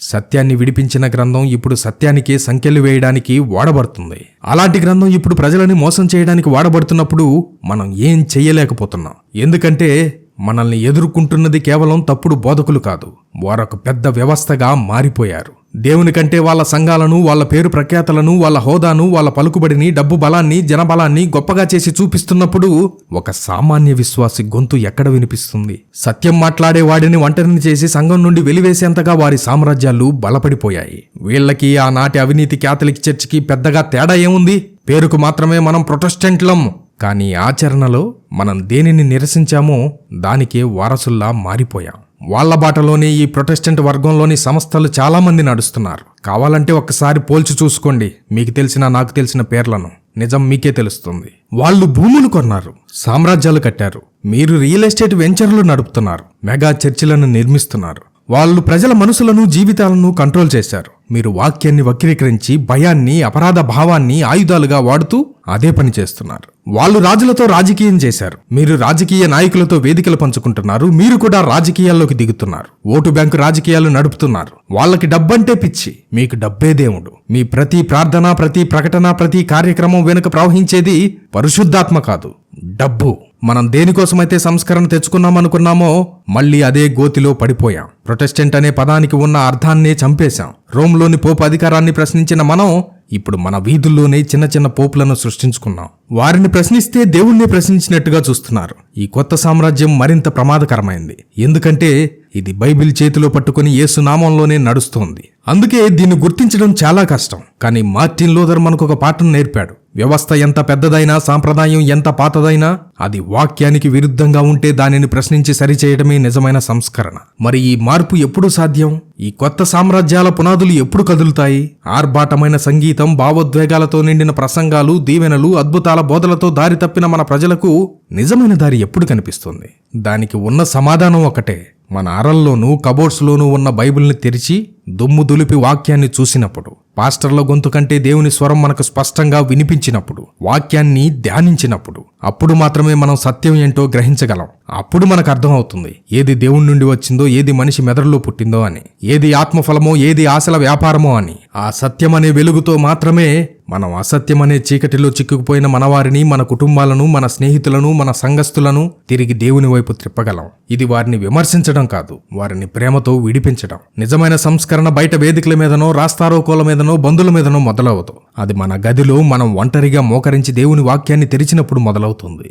సత్యాన్ని విడిపించిన గ్రంథం ఇప్పుడు సత్యానికి సంఖ్యలు వేయడానికి వాడబడుతుంది. అలాంటి గ్రంథం ఇప్పుడు ప్రజలని మోసం చేయడానికి వాడబడుతున్నప్పుడు మనం ఏం చెయ్యలేకపోతున్నాం. ఎందుకంటే మనల్ని ఎదుర్కొంటున్నది కేవలం తప్పుడు బోధకులు కాదు. వారొక పెద్ద వ్యవస్థగా మారిపోయారు. దేవుని కంటే వాళ్ళ సంఘాలను వాళ్ళ పేరు ప్రఖ్యాతలను వాళ్ళ హోదాను వాళ్ళ పలుకుబడిని డబ్బు బలాన్ని జనబలాన్ని గొప్పగా చేసి చూపిస్తున్నప్పుడు ఒక సామాన్య విశ్వాసి గొంతు ఎక్కడ వినిపిస్తుంది? సత్యం మాట్లాడే వాడిని ఒంటరిని చేసి సంఘం నుండి వెలివేసేంతగా వారి సామ్రాజ్యాలు బలపడిపోయాయి. వీళ్ళకి ఆనాటి అవినీతి క్యాథలిక్ చర్చికి పెద్దగా తేడా ఏముంది? పేరుకు మాత్రమే మనం ప్రొటెస్టెంట్లం. కానీ ఆచరణలో మనం దేనిని నిరసించామో దానికే వారసుల్లా మారిపోయాం. వాళ్ళ బాటలోనే ఈ ప్రొటెస్టెంట్ వర్గంలోని సంస్థలు చాలామంది నడుస్తున్నారు. కావాలంటే ఒక్కసారి పోల్చి చూసుకోండి. మీకు తెలిసిన నాకు తెలిసిన పేర్లను. నిజం మీకే తెలుస్తుంది. వాళ్ళు భూములు కొన్నారు సామ్రాజ్యాలు కట్టారు. మీరు రియల్ ఎస్టేట్ వెంచర్లు నడుపుతున్నారు మెగా చర్చిలను నిర్మిస్తున్నారు. వాళ్ళు ప్రజల మనసులను జీవితాలను కంట్రోల్ చేశారు. మీరు వాక్యాన్ని వక్రీకరించి భయాన్ని అపరాధ భావాన్ని ఆయుధాలుగా వాడుతూ అదే పని చేస్తున్నారు. వాళ్ళు రాజులతో రాజకీయం చేశారు. మీరు రాజకీయ నాయకులతో వేదికలు పంచుకుంటున్నారు. మీరు కూడా రాజకీయాల్లోకి దిగుతున్నారు. ఓటు బ్యాంకు రాజకీయాలు నడుపుతున్నారు. వాళ్ళకి డబ్బంటే పిచ్చి. మీకు డబ్బే దేవుడు. మీ ప్రతి ప్రార్థన ప్రతి ప్రకటన ప్రతి కార్యక్రమం వెనుక ప్రవహించేది పరిశుద్ధాత్మ కాదు. డబ్బు. మనం దేనికోసమైతే సంస్కరణ తెచ్చుకున్నామనుకున్నామో మళ్ళీ అదే గోతిలో పడిపోయాం. ప్రొటెస్టెంట్ అనే పదానికి ఉన్న అర్థాన్నే చంపేశాం. రోమ్లోని పోపు అధికారాన్ని ప్రశ్నించిన మనం ఇప్పుడు మన వీధుల్లోనే చిన్న చిన్న పోపులను సృష్టించుకున్నాం. వారిని ప్రశ్నిస్తే దేవుణ్ణి ప్రశ్నించినట్టుగా చూస్తున్నారు. ఈ కొత్త సామ్రాజ్యం మరింత ప్రమాదకరమైంది. ఎందుకంటే ఇది బైబిల్ చేతిలో పట్టుకుని ఏసునామంలోనే నడుస్తోంది. అందుకే దీన్ని గుర్తించడం చాలా కష్టం. కానీ మార్టిన్ లూథర్ మనకు ఒక పాఠం నేర్పాడు. వ్యవస్థ ఎంత పెద్దదైనా సాంప్రదాయం ఎంత పాతదైనా అది వాక్యానికి విరుద్ధంగా ఉంటే దానిని ప్రశ్నించి సరిచేయడమే నిజమైన సంస్కరణ. మరి ఈ మార్పు ఎప్పుడు సాధ్యం? ఈ కొత్త సామ్రాజ్యాల పునాదులు ఎప్పుడు కదులుతాయి? ఆర్భాటమైన సంగీతం భావోద్వేగాలతో నిండిన ప్రసంగాలు దీవెనలు అద్భుతాల బోధలతో దారి తప్పిన మన ప్రజలకు నిజమైన దారి ఎప్పుడు కనిపిస్తుంది? దానికి ఉన్న సమాధానం ఒకటే. మన అరల్లోనూ కబోర్డ్స్లోనూ ఉన్న బైబిల్ని తెరిచి దుమ్ము దులిపి వాక్యాన్ని చూసినప్పుడు పాస్టర్ల గొంతు కంటే దేవుని స్వరం మనకు స్పష్టంగా వినిపించినప్పుడు వాక్యాన్ని ధ్యానించినప్పుడు అప్పుడు మాత్రమే మనం సత్యం ఏంటో గ్రహించగలం. అప్పుడు మనకు అర్థమవుతుంది ఏది దేవుడి నుండి వచ్చిందో ఏది మనిషి మెదడులో పుట్టిందో అని ఏది ఆత్మఫలమో ఏది ఆశల వ్యాపారమో అని. ఆ సత్యం అనే వెలుగుతో మాత్రమే మనం అసత్యం అనే చీకటిలో చిక్కుకుపోయిన మనవారిని మన కుటుంబాలను మన స్నేహితులను మన సంఘస్థులను తిరిగి దేవుని వైపు త్రిప్పగలం. ఇది వారిని విమర్శించడం కాదు వారిని ప్రేమతో విడిపించడం. నిజమైన సంస్కరణ బయట వేదికల మీదనో రాస్తారోకోల మీదనో బంధుల మీదనో మొదలవదు. అది మన గదిలో మనం ఒంటరిగా మోకరించి దేవుని వాక్యాన్ని తెరిచినప్పుడు మొదలవుతుంది. అవుతుంది.